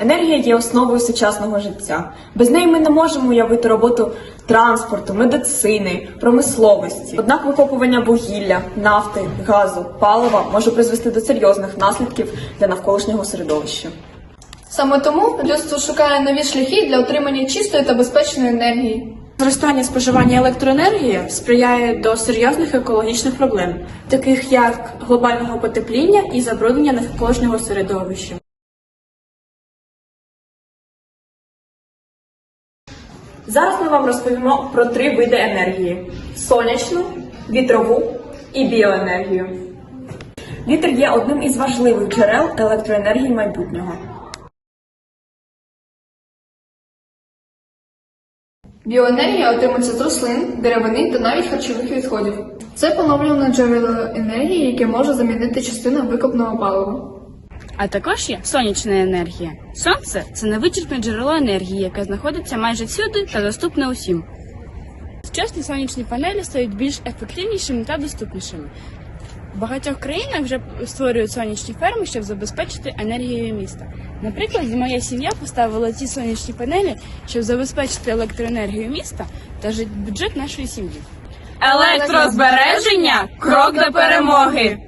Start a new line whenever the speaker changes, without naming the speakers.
Енергія є основою сучасного життя. Без неї ми не можемо уявити роботу транспорту, медицини, промисловості. Однак викопування вугілля, нафти, газу, палива може призвести до серйозних наслідків для навколишнього середовища.
Саме тому людство шукає нові шляхи для отримання чистої та безпечної енергії.
Зростання споживання електроенергії сприяє до серйозних екологічних проблем, таких як глобального потепління і забруднення навколишнього середовища.
Зараз ми вам розповімо про три види енергії: сонячну, вітрову і біоенергію. Вітер є одним із важливих джерел електроенергії майбутнього.
Біоенергія отримується з рослин, деревини та навіть харчових відходів. Це поновлюване джерело енергії, яке може замінити частину викопного палива.
А також є сонячна енергія. Сонце це невичерпне джерело енергії, яке знаходиться майже всюди та доступне усім. Сучасні сонячні панелі стають більш ефективнішими та доступнішими. В багатьох країнах вже створюють сонячні ферми, щоб забезпечити енергією міста. Наприклад, моя сім'я поставила ці сонячні панелі, щоб забезпечити електроенергію міста та бюджет нашої сім'ї.
Електрозбереження крок до перемоги.